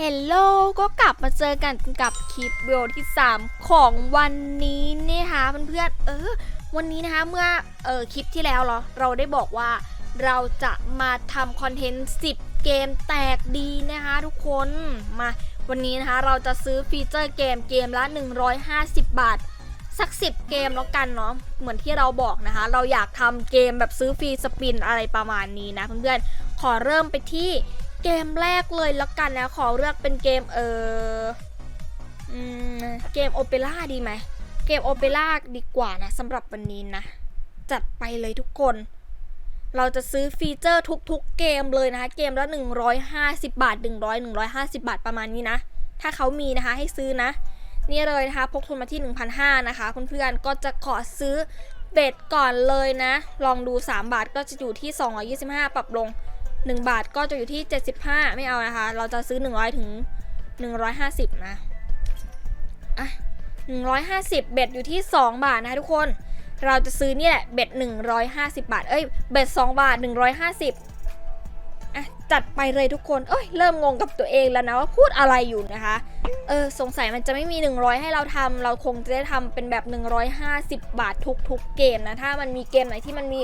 ฮลโลก็กลับมาเจอกันกับคลิปวิดีโอที่ 3 ของวันนี้นะคะเพื่อนๆเออ วันนี้นะคะเมื่อเออคลิปที่แล้วเรอเราได้บอกว่าเราจะมาทำคอนเทนต์10 เกมแตกดีนะคะทุกคนมาวันนี้นะคะเราจะซื้อฟีเจอร์เกมเกมละ 150 บาท สัก 10 เกมแล้วกันเนาะเหมือนที่เราบอกนะคะ เราอยากทำเกมแบบซื้อฟรีสปินอะไรประมาณนี้นะเพื่อนๆขอเริ่มไปที่ เกมแรกเลยแล้วกันนะ ขอเลือกเป็นเกมเอออเกมโอเปร่าดีไหม เกมโอเปร่าดีกว่านะสำหรับวันนี้นะ จัดไปเลยทุกคน เราจะซื้อฟีเจอร์ทุกๆเกมเลยนะคะ เกมละ 150 บาท 100 150 บาทประมาณนี้นะ ถ้าเขามีนะคะให้ซื้อนะ นี่เลยนะคะ พกทุนมาที่ 1,500นะคะเพื่อนๆก็จะขอซื้อเบ็ดก่อนเลยนะ ลองดู 3 บาทก็จะอยู่ที่ 225 ปรับลง 1 บาทก็จะอยู่ที่ 75 ไม่เอานะคะ เราจะซื้อ 100 ถึง 150 นะอะ150 เบ็ดอยู่ที่ 2 บาทนะคะทุกคน เราจะซื้อนี่แหละเบ็ด 150 บาท เอ้ย เบ็ด 2 บาท 150อะจัดไปเลยทุกคน เอ้ย เริ่มงงกับตัวเองแล้วนะว่าพูดอะไรอยู่นะคะ เออ สงสัยมันจะไม่มี 100 ให้เราทำ เราคงจะได้ทำเป็นแบบ 150 บาททุกๆเกมนะ ถ้ามันมีเกมไหนที่มันมี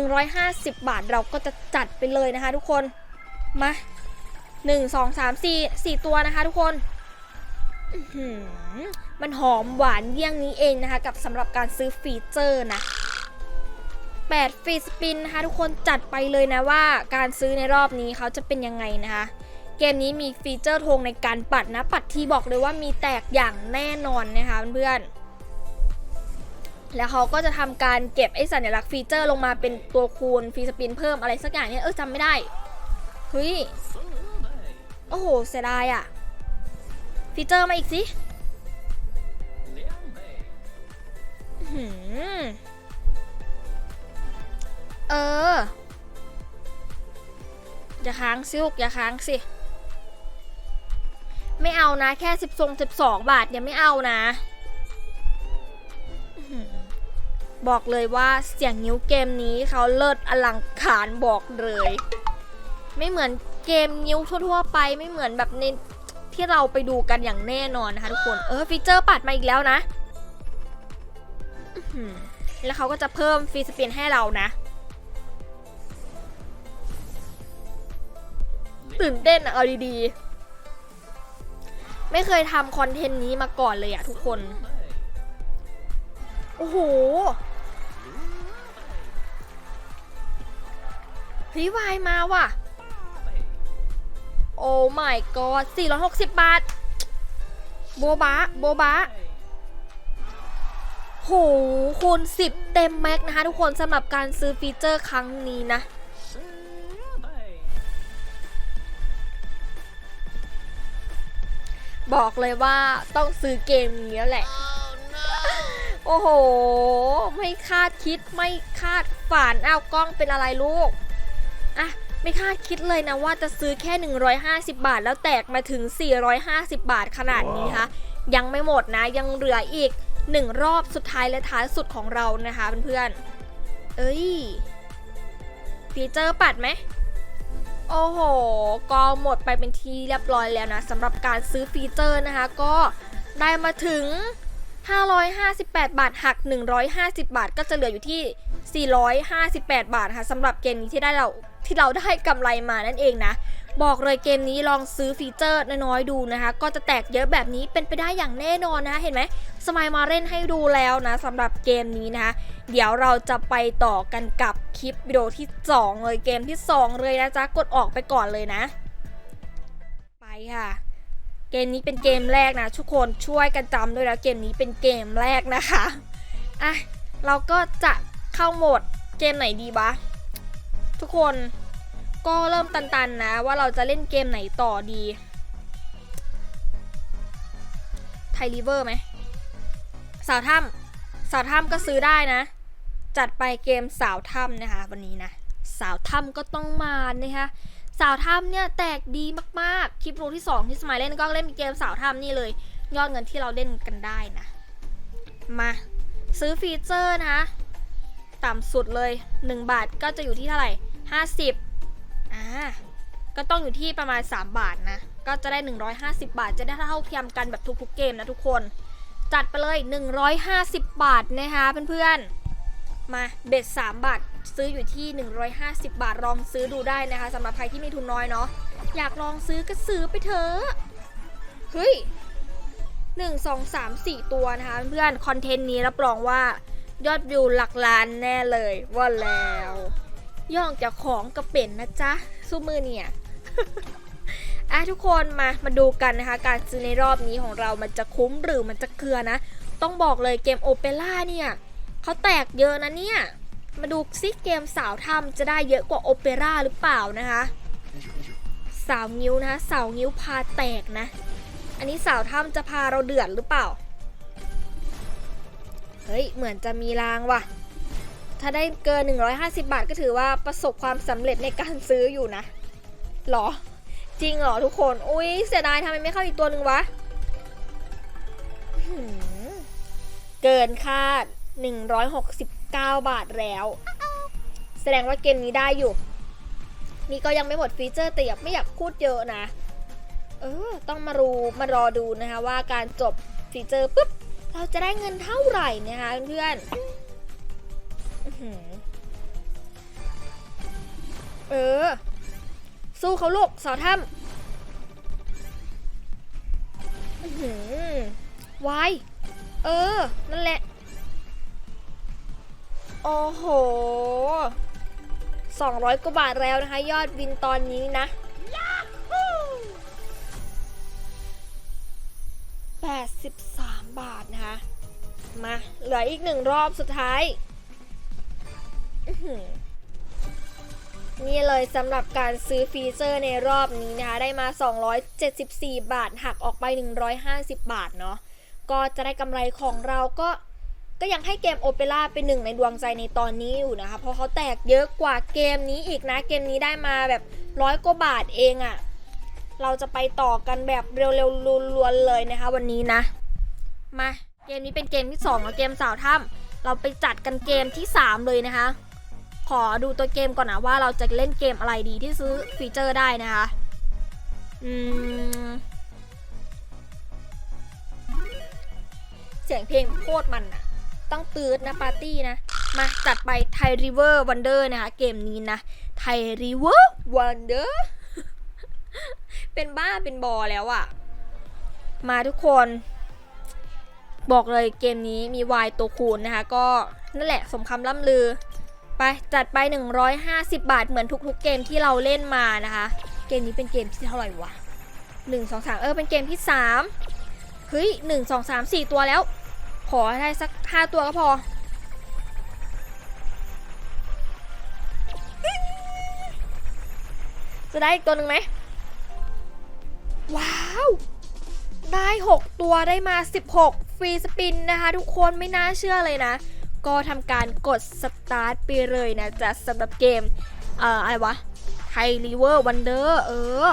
150 บาทเราก็จะจัดไปเลยนะคะทุกคน มา 1 2 3 4 4 ตัวนะคะทุกคนมันหอมหวานเยี่ยงนี้เองนะคะ กับสำหรับการซื้อฟีเจอร์นะ8ฟรีสปินนะคะทุกคนจัดไปเลยนะว่าการซื้อในรอบนี้เขาจะเป็นยังไงนะคะ เกมนี้มีฟีเจอร์ธงในการปัดนะ ปัดที่บอกเลยว่ามีแตกอย่างแน่นอนนะคะเพื่อนๆ แล้วเขาก็จะทำการเก็บไอ้สัญลักษณ์ฟีเจอร์ลงมาเป็นตัวคูณฟีสปินเพิ่มอะไรสักอย่างเนี่ยเออจำไม่ได้เฮ้ยโอ้โหเสียดายอะฟีเจอร์มาอีกสิเออ อย่าค้างสิลูกอย่าค้างสิ ไม่เอานะ แค่สิบทรงสิบสองบาทเนี่ยไม่เอานะ บอกเลยว่าเสียงนิ้วเกมนี้เขาเลิศอลังการบอกเลย ไม่เหมือนเกมนิ้วทั่วๆไปไม่เหมือนแบบในที่เราไปดูกันอย่างแน่นอนนะคะทุกคนเออฟีเจอร์ปัดมาอีกแล้วนะแล้วเขาก็จะเพิ่มฟรีสปินให้เรานะ ตื่นเต้นเอาดีๆ ไม่เคยทำคอนเทนต์นี้มาก่อนเลยอะทุกคน โอ้โห เฮ้ยวายมาว่ะ โอ้ my god 460 บาท โบบะโบบะโหคูณ10 เต็มแม็กนะคะทุกคนสำหรับการซื้อฟีเจอร์ครั้งนี้นะ บอกเลยว่าต้องซื้อเกมนี้แล้วแหละโอ้โห ไม่คาดคิดไม่คาดฝันเอากล้องเป็นอะไรลูก อะไม่คาดคิดเลยนะว่าจะซื้อแค่ 150 บาท แล้วแตกมาถึง 450 บาทขนาดนี้นะคะยังไม่หมดนะยังเหลืออีกหนึ่งรอบสุดท้ายและท้ายสุดของเรานะคะเพื่อนๆเอ้ยฟีเจอร์ปัดไหมโอ้โห ก็หมดไปเป็นที่เรียบร้อยแล้วนะสำหรับการซื้อฟีเจอร์นะคะ ก็ได้มาถึง 558 บาทหัก 150 บาท ก็จะเหลืออยู่ที่ 458 บาทนะคะสำหรับเกมนี้ที่ได้เรา ที่เราได้กำไรมานั่นเองนะ บอกเลยเกมนี้ลองซื้อฟีเจอร์น้อยๆดูนะคะ ก็จะแตกเยอะแบบนี้เป็นไปได้อย่างแน่นอนนะเห็นไหมสมัยมาเล่นให้ดูแล้วนะสำหรับเกมนี้นะคะ เดี๋ยวเราจะไปต่อกันกับคลิปวิดีโอที่ 2 เลยเกมที่ 2 เลยนะจ๊ะกดออกไปก่อนเลยนะ ไปค่ะเกมนี้เป็นเกมแรกนะทุกคนช่วยกันจำด้วยนะเกมนี้เป็นเกมแรกนะคะอะเราก็จะเข้าโหมดเกมไหนดีวะ ทุกคนก็เริ่มตันๆนะว่าเราจะเล่นเกมไหนต่อดี ไทลิเวอร์ไหม สาวถ้ำสาวถ้ำก็ซื้อได้นะ จัดไปเกมสาวถ้ำนะคะวันนี้นะ สาวถ้ำก็ต้องมานะคะสาวถ้ำเนี่ยแตกดีมากๆ คลิปรูที่ 2 ที่สมัยเล่นก็เล่นเกมสาวถ้ำนี่เลย ยอดเงินที่เราเล่นกันได้นะ มาซื้อฟีเจอร์นะคะต่ำสุดเลย 1 บาทก็จะอยู่ที่เท่าไหร่ 50อ่าก็ต้องอยู่ที่ประมาณ 3 บาทนะ ก็จะได้ 150 บาท จะได้เท่าเทียมกันแบบทุกๆเกมนะทุกคน จัดไปเลย 150 บาทนะคะเพื่อนๆ มาเบ็ด3บาทซื้ออยู่ที่ 150 บาทลองซื้อดูได้นะคะสำหรับใครที่มีทุนน้อยเนาะ อยากลองซื้อก็ซื้อไปเถอะ เฮ้ย1 2 3 4ตัวนะคะเพื่อนๆคอนเทนต์นี้รับรองว่ายอดวิวหลักล้านแน่เลยว่าแล้ว ย่องจากของกระเป็นนะจ๊ะสู้มือเนี่ยอะทุกคนมามาดูกันนะคะ การซื้อในรอบนี้ของเรามันจะคุ้มหรือมันจะเกลือนะ ต้องบอกเลยเกมโอเปร่าเนี่ยเขาแตกเยอะนะเนี่ย มาดูซิเกมสาวถ้ำจะได้เยอะกว่าโอเปร่าหรือเปล่านะคะสาวงิ้วนะคะสาวงิ้วพาแตกนะ อันนี้สาวถ้ำจะพาเราเดือดหรือเปล่า เฮ้ย เหมือนจะมีรางว่ะ ถ้าได้เกิน 150 บาทก็ถือว่าประสบความสำเร็จในการซื้ออยู่นะหรอ จริงหรอทุกคน อุ้ยเสียดายทำไมไม่เข้าอีกตัวหนึ่งวะเกินคาด 169 บาทแล้ว แสดงว่าเกมนี้ได้อยู่ นี่ก็ยังไม่หมดฟีเจอร์แต่อยากไม่อยากพูดเยอะนะ เออ ต้องมารูมารอดูนะคะว่าการจบฟีเจอร์ปุ๊บ เราจะได้เงินเท่าไหร่นะคะเพื่อน เออ สู้เขาลูกสาวถ้ำวาย เออ นั่นแหละ โอ้โห200กว่าบาทแล้วนะคะ ยอดวินตอนนี้นะ83บาทนะคะ มา เหลืออีกหนึ่งรอบสุดท้าย นี่เลยสำหรับการซื้อฟีเจอร์ในรอบนี้นะคะ ได้มา 274 บาท หักออกไป 150 บาทเนาะก็จะได้กำไรของเราก็ก็ยังให้เกมโอเปร่าเป็นหนึ่งในดวงใจในตอนนี้อยู่นะคะ เพราะเขาแตกเยอะกว่าเกมนี้อีกนะ เกมนี้ได้มาแบบร้อยกว่าบาทเองอะ่ะ เราจะไปต่อกันแบบเร็วๆล้วนๆเลยนะคะ วันนี้นะ มาเกมนี้เป็นเกมที่2แล้วเกมสาวถ้ำเราไปจัดกันเกมที่ 3 เลยนะคะ ขอดูตัวเกมก่อนนะว่าเราจะเล่นเกมอะไรดีที่ซื้อฟีเจอร์ได้นะคะ อืม เสียงเพลงโคตรมันอะต้องตืดนะปาร์ตี้นะ มาจัดไปไทยริเวอร์วันเดอร์นะคะ เกมนี้นะไทยริเวอร์วันเดอร์เป็นบ้าเป็นบอแล้วอะมาทุกคน บอกเลยเกมนี้มีวายตัวคูณนะคะ ก็นั่นแหละสมคำล่ำลือ ไปจัดไป 150 บาทเหมือนทุกๆ เกมที่เราเล่นมานะคะ เกมนี้เป็นเกมที่เท่าไหร่วะ1 2 3 เออเป็นเกมที่ 3 เฮ้ย 1 2 3 4 ตัวแล้ว ขอได้สัก 5 ตัวก็พอ จะได้อีกตัวหนึ่งไหม ว้าว ได้ 6 ตัวได้มา 16 ฟรีสปินนะคะ ทุกคนไม่น่าเชื่อเลยนะ ก็ทำการกดสตาร์ทไปเลยนะจ๊ะสำหรับเกมเอ่ออะไรวะไทรีเวอร์วันเดอร์เออ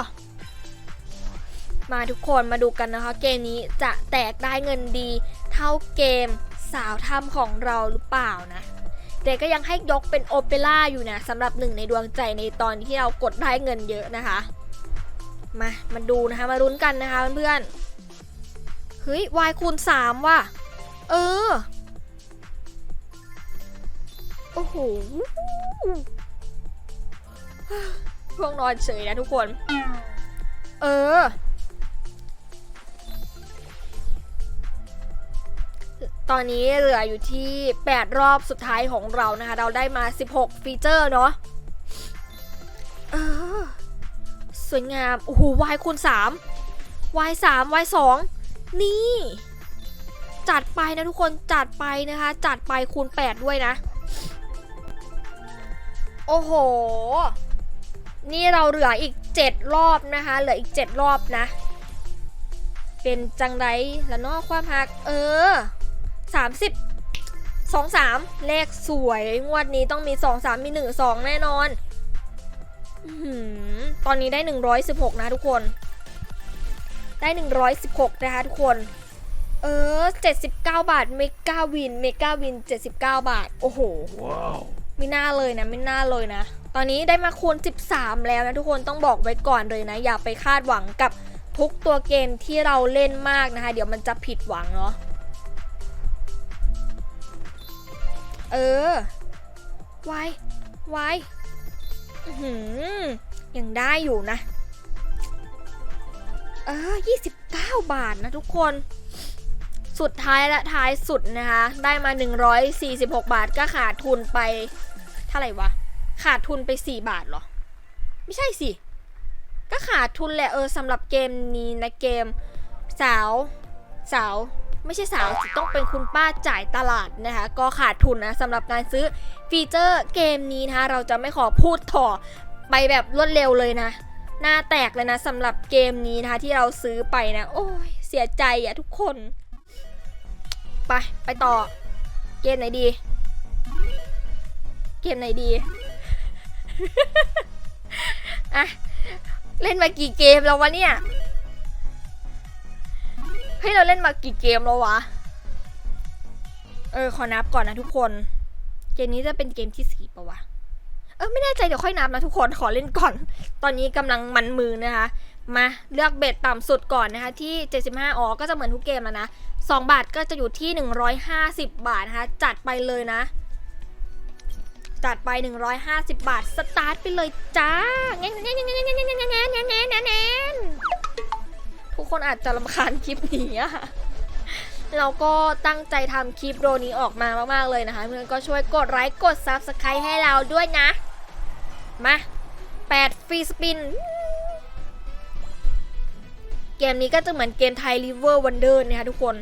มาทุกคนมาดูกันนะคะ เกมนี้จะแตกได้เงินดี เท่าเกมสาวถ้ำของเราหรือเปล่านะแต่ก็ยังให้ยกเป็นโอเปร่าอยู่นะสำหรับหนึ่งในดวงใจในตอนที่เรากดได้เงินเยอะนะคะ มามาดูนะคะมารุ้นกันนะคะเพื่อนเฮ้ยวายคูณสามว่ะ เออ โอ้โหพวกนอนเฉยนะทุกคน เออ ตอนนี้เหลืออยู่ที่ 8 รอบสุดท้ายของเรานะคะ เราได้มา 16 ฟีเจอร์เนาะเออ สวยงาม โอ้โห y คูณ3 y 3 y 2นี่ จัดไปนะทุกคน จัดไปนะคะ จัดไปคูณ 8 ด้วยนะ โอ้โห นี่เราเหลืออีก 7 รอบนะคะ เหลืออีก 7 รอบนะ เป็นจังไรแล้วเนอกความหัก เออ 30 2 3 เลขสวย งวดนี้ต้องมี 2 3 มี 1 2 แน่นอนอื้อหือตอนนี้ได้ 116 นะทุกคน ได้ 116 นะคะทุกคน เออ 79 บาท เมกาวิน เมกาวิน 79 บาท โอ้โห Wow. ไม่น่าเลยนะไม่น่าเลยนะ ตอนนี้ได้มาคูณ 13 แล้วนะทุกคนต้องบอกไว้ก่อนเลยนะ อย่าไปคาดหวังกับทุกตัวเกมที่เราเล่นมากนะคะ เดี๋ยวมันจะผิดหวังเนาะเออไวไวหือยังได้อยู่นะ เออ 29 บาทนะทุกคน สุดท้ายและท้ายสุดนะคะ ได้มา 146 บาทก็ขาดทุนไป เท่าไหร่วะ ขาดทุนไป 4 บาทเหรอ ไม่ใช่สิ ก็ขาดทุนแหละเออสำหรับเกมนี้นะเกม สาวสาวไม่ใช่สาวต้องเป็นคุณป้าจ่ายตลาดนะคะ ก็ขาดทุนนะสำหรับการซื้อฟีเจอร์เกมนี้นะคะ เราจะไม่ขอพูดต่อไปแบบรวดเร็วเลยนะ หน้าแตกเลยนะสำหรับเกมนี้นะคะที่เราซื้อไปนะ โอ้ยเสียใจอะทุกคน ไป ไปต่อ เกมไหนดี เกมไหนดีอะเล่นมากี่เกมแล้ววะเนี่ย เฮ้ย เราเล่นมากี่เกมแล้ววะ เออ ขอนับก่อนนะทุกคน เกมนี้จะเป็นเกมที่สี่ปะวะ เออ ไม่แน่ใจเดี๋ยวค่อยนับนะทุกคน ขอเล่นก่อน ตอนนี้กำลังมันมือนะคะ มาเลือกเบ็ดต่ำสุดก่อนนะคะ ที่ 75อ๋อก็จะเหมือนทุกเกมแล้วนะ 2 บาทก็จะอยู่ที่ 150 บาทนะคะ จัดไปเลยนะ จัดไป 150 บาท สตาร์ทไปเลยจ้าแง่นแง่นแง่นแง่แง่แง่แง่แง่แง่แง่แง่ทุกคนอาจจะรำคาญคลิปนี้อะเราก็ตั้งใจทำคลิปโรนี้ออกมามาก ๆ เลยนะคะเพื่อนก็ช่วยกดไลค์กด Subscribe ให้เราด้วยนะ มา8ฟรีสปิน เกมนี้ก็จะเหมือนเกมไทย River Wonder นะคะทุกคน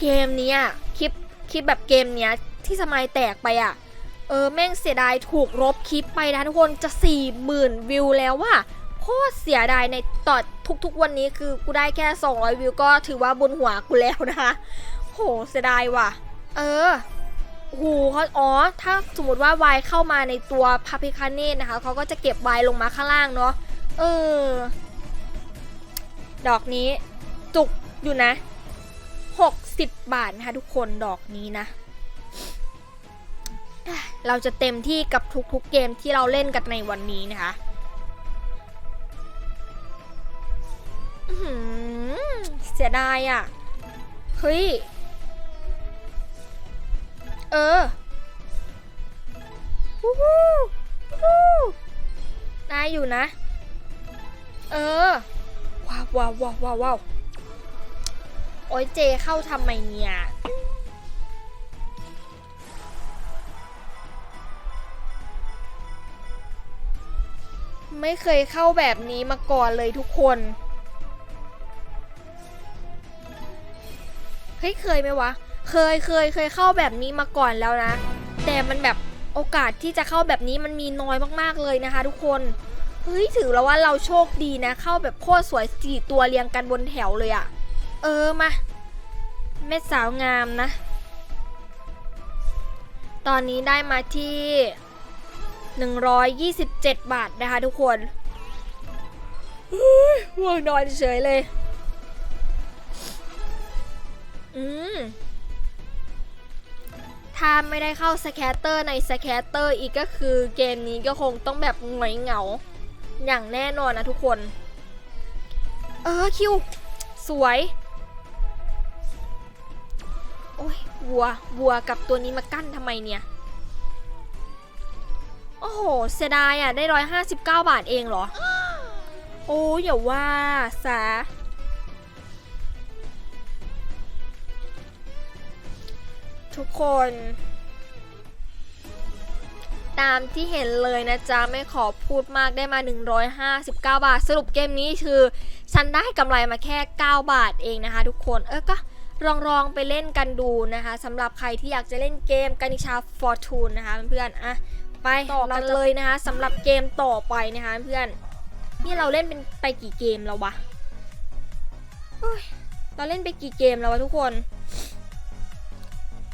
เกมเนี้ย คลิปแบบเกมเนี้ยที่สมัยแตกไปอะ่ะ เออแม่งเสียดายถูกลบคลิปไปนะทุกคนจะ40,000วิวแล้วว่าโคตรเสียดายในต่อทุกๆวันนี้คือกูได้แค่ 200 วิวก็ถือว่าบนหัวกูแล้วนะคะโหเสียดายว่ะ เออหูเขาอ๋อ ถ้าสมมติว่าวายเข้ามาในตัวพาพิคาเนตนะคะ เขาก็จะเก็บวายลงมาข้างล่างเนาะ เออ ดอกนี้ จุกอยู่นะ 60บบาทนะคะทุกคนดอกนี้นะ เราจะเต็มที่กับทุกๆเกมที่เราเล่นกันในวันนี้นะคะเสียดายอะ เฮ้ย เออวู้ฮู้วู้ฮู้ได้อยู่นะ เออ ว้าวว้าวว้าวว้าวว้าว โอ้ยเจเข้าทำไมเนี่ยไม่เคยเข้าแบบนี้มาก่อนเลยทุกคน เฮ้ยเคยไหมวะ เคยเคยเคยเข้าแบบนี้มาก่อนแล้วนะ แต่มันแบบโอกาสที่จะเข้าแบบนี้มันมีน้อยมากๆเลยนะคะ ทุกคน เฮ้ยถือแล้วว่าเราโชคดีนะ เข้าแบบโคตรสวยสี่ตัวเรียงกันบนแถวเลยอะ เออมาแม่สาวงามนะ ตอนนี้ได้มาที่ 127 บาทนะคะทุกคนว่วงนอนเฉยเลย อืมถ้าไม่ได้เข้าสแคตเตอร์ในสแคตเตอร์อีกก็คือเกมนี้ก็คงต้องแบบหงอยเหงา อย่างแน่นอนนะทุกคน เออคิว สวย วัว วัวกับตัวนี้มากั้นทำไมเนี่ย โอ้โห เสียดายอะ ได้ร้อยห้าสิบเก้าบาทเองเหรอ โอ้ยอย่าว่าซะทุกคน ตามที่เห็นเลยนะจ๊ะ ไม่ขอพูดมากได้มา 159 บาท สรุปเกมนี้คือ ฉันได้กำไรมาแค่ 9 บาทเองนะคะทุกคน เออก็ ลองลองไปเล่นกันดูนะคะสำหรับใครที่อยากจะเล่นเกมกานิชาฟอร์ทูนนะคะเพื่อนๆอะไปต่อกันเลยนะคะสำหรับเกมต่อไปนะคะเพื่อนนี่เราเล่นเป็นไปกี่เกมแล้ววะเอ้ยเราเล่นไปกี่เกมแล้ววะทุกคน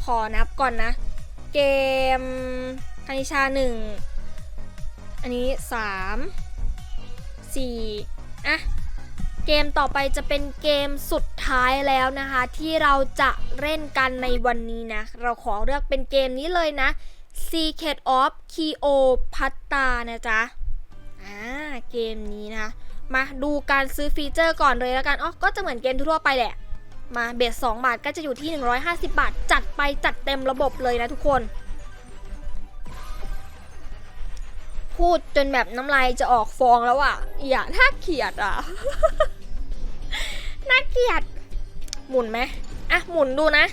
ขอนับก่อนนะ เกมคณิชาหนึ่งอันนี้สามสี่อะ เกมต่อไปจะเป็นเกมสุดท้ายแล้วนะคะ ที่เราจะเล่นกันในวันนี้นะ เราขอเลือกเป็นเกมนี้เลยนะ Secret of Cleopatra นะจ๊ะอ่าเกมนี้นะคะมาดูการซื้อฟีเจอร์ก่อนเลยแล้วกันอ๋อก็จะเหมือนเกมทั่วไปแหละ มาเบส2บาทก็จะอยู่ที่ 150 บาท จัดไปจัดเต็มระบบเลยนะทุกคน พูดจนแบบน้ำลายจะออกฟองแล้วอะ่ะ อย่าน่าเกลียดอะ่ะ น่าเกลียด หมุนไหมอะหมุนดูนะ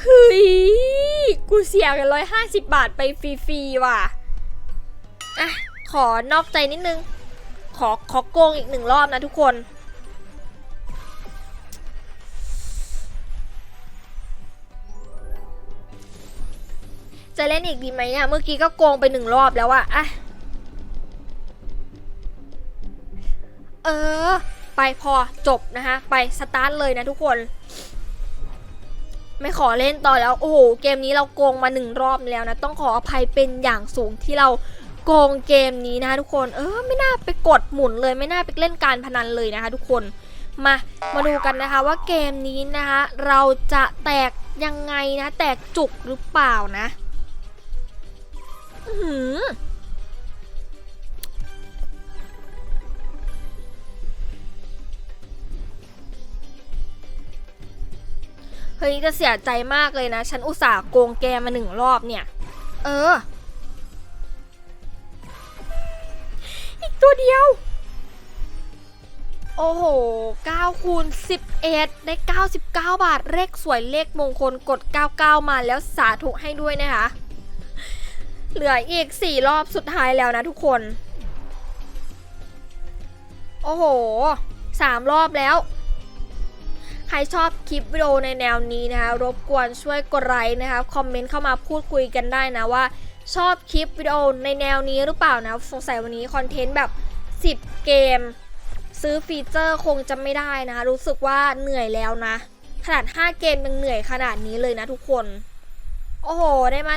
เฮ้ยกูเสียกันร้อยห้าสิบบาทไปฟรีๆว่ะอะขอนอกใจนิดนึง ขอขอโกงอีกหนึ่งรอบนะทุกคนจะเล่นอีกดีไหมอะเมื่อกี้ก็โกงไปหนึ่งรอบแล้วอะอะ เออ ไปพอจบนะคะ ไปสตาร์ทเลยนะทุกคน ไม่ขอเล่นต่อแล้ว โอ้โห เกมนี้เราโกงมาหนึ่งรอบแล้วนะ ต้องขออภัยเป็นอย่างสูงที่เราโกงเกมนี้นะคะทุกคน เออ ไม่น่าไปกดหมุนเลย ไม่น่าไปเล่นการพนันเลยนะคะ ทุกคน มา มาดูกันนะคะว่าเกมนี้นะคะ เราจะแตกยังไงนะ แตกจุกหรือเปล่านะ อื้อ เฮ้ยจะเสียใจมากเลยนะ ฉันอุตส่าห์โกงแกมาหนึ่งรอบเนี่ย เออ อีกตัวเดียว โอ้โห9คูณ11 ได้ 99 บาท เลขสวยเลขมงคลกด 99 มาแล้วสาธุให้ด้วยนะคะ เหลืออีก 4 รอบสุดท้ายแล้วนะทุกคน โอ้โห 3 รอบแล้ว ใครชอบคลิปวิดีโอในแนวนี้นะคะรบกวนช่วยกดไลค์นะคะคอมเมนต์เข้ามาพูดคุยกันได้นะว่า ชอบคลิปวิดีโอในแนวนี้หรือเปล่านะสงสัยวันนี้คอนเทนต์แบบ 10 เกม ซื้อฟีเจอร์คงจะไม่ได้นะคะรู้สึกว่าเหนื่อยแล้วนะ ขนาด 5 เกมยังเหนื่อยขนาดนี้เลยนะทุกคน โอ้โห ได้มา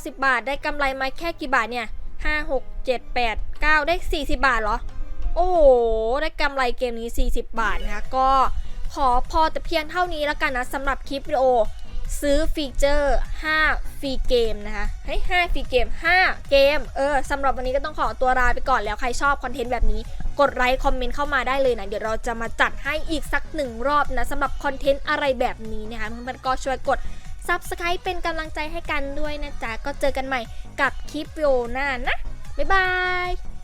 190 บาท ได้กำไรมาแค่กี่บาทเนี่ย5 6 7 8 9 ได้ 40 บาทเหรอ โอ้โห ได้กำไรเกมนี้ 40 บาทนะคะก็ ขอพอแต่เพียงเท่านี้แล้วกันนะสำหรับคลิปวิดีโอ ซื้อฟีเจอร์ 5 ฟรีเกมนะคะให้5ฟรีเกม 5 เกม เออสำหรับวันนี้ก็ต้องขอตัวลาไปก่อนแล้วใครชอบคอนเทนต์แบบนี้ กดไลค์คอมเมนต์เข้ามาได้เลยนะ เดี๋ยวเราจะมาจัดให้อีกสักหนึ่งรอบนะสำหรับคอนเทนต์อะไรแบบนี้นะคะเพื่อนๆก็ช่วยกด Subscribe เป็นกำลังใจให้กันด้วยนะจ๊ะ ก็เจอกันใหม่กับคลิปวิดีโอหน้านะ บ๊ายบาย